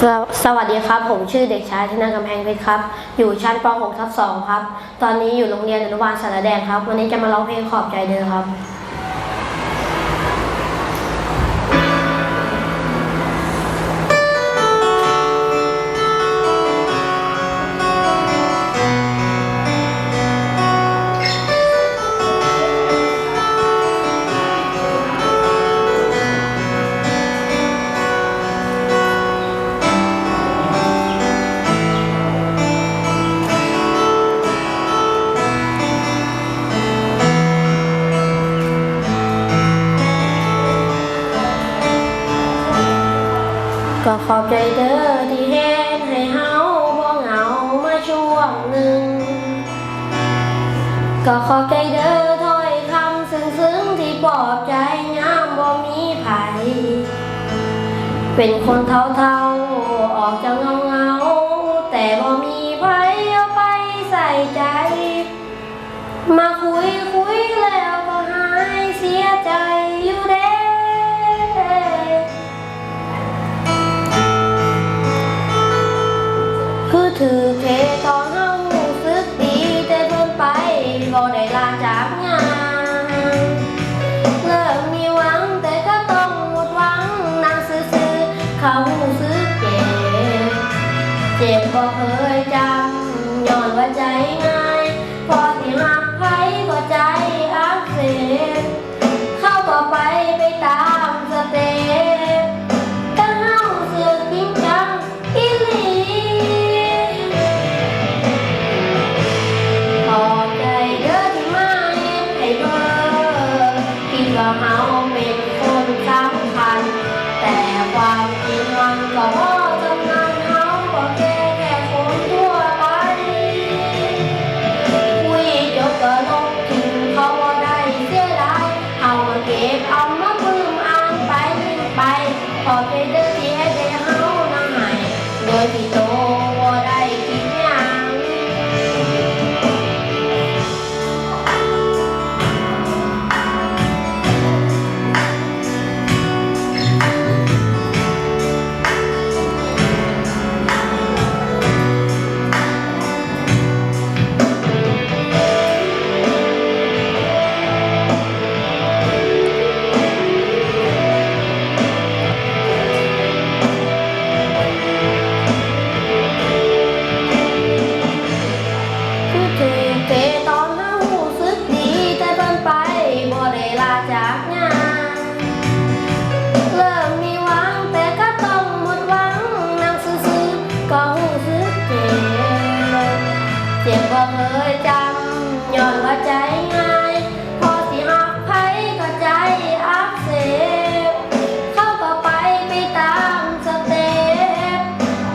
สวสวัสดีครับ ผมชื่อเด็กชายธนากำแพงเพชรครับ อยู่ชั้นป .6 ทับ2ครับ ตอนนี้อยู่โรงเรียนอนุบาลสารแดงครับ วันนี้จะมาร้องเพลงขอบใจเธอครับ ก็ขอบใจเธอที่เห็นให้เฮาบ่เหงามาช่วงหนึ่ง ก็ขอบใจเธอถ้อยคำซึ้งๆที่ปลอบใจยามบ่มีไผเป็นคนเท่า เทตอน คิ เจ็บบ่เคยจำย้อนว่าใจง่าย พอสิหักไผก็ใจอักเสบเข้าก็ไปไปตามสเต็ป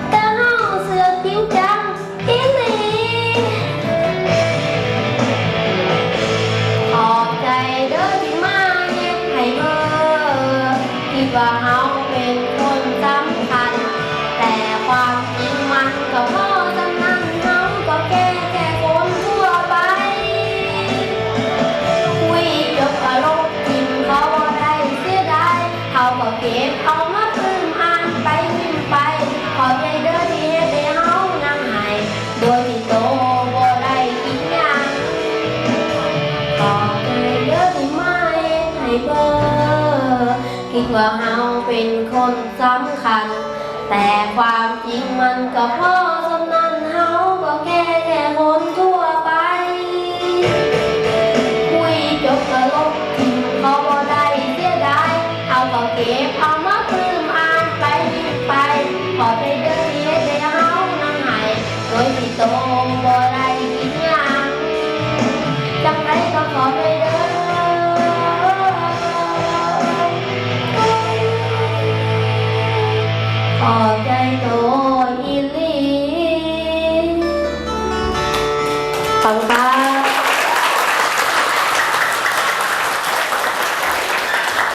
แต่เฮาเสือกจริงจังอีหลีขอบใจเด้อที่มาเฮ็ดให้เบอร์คิดว่า ว่าเฮาเป็นคนสำคัญ แต่ความจริงมันก็พอสำนันเฮาก็แค่แค่คนทั่วไป คุยจบก็ลบทิ้งเขาบ่ได้เสียดายเอาก็เก็บเอามาปลื้มอ่านไปยิ้มไป ขอใจเด้อที่เฮ็ดให้เฮานั่งให้โดยที่โตบ่ได้ อี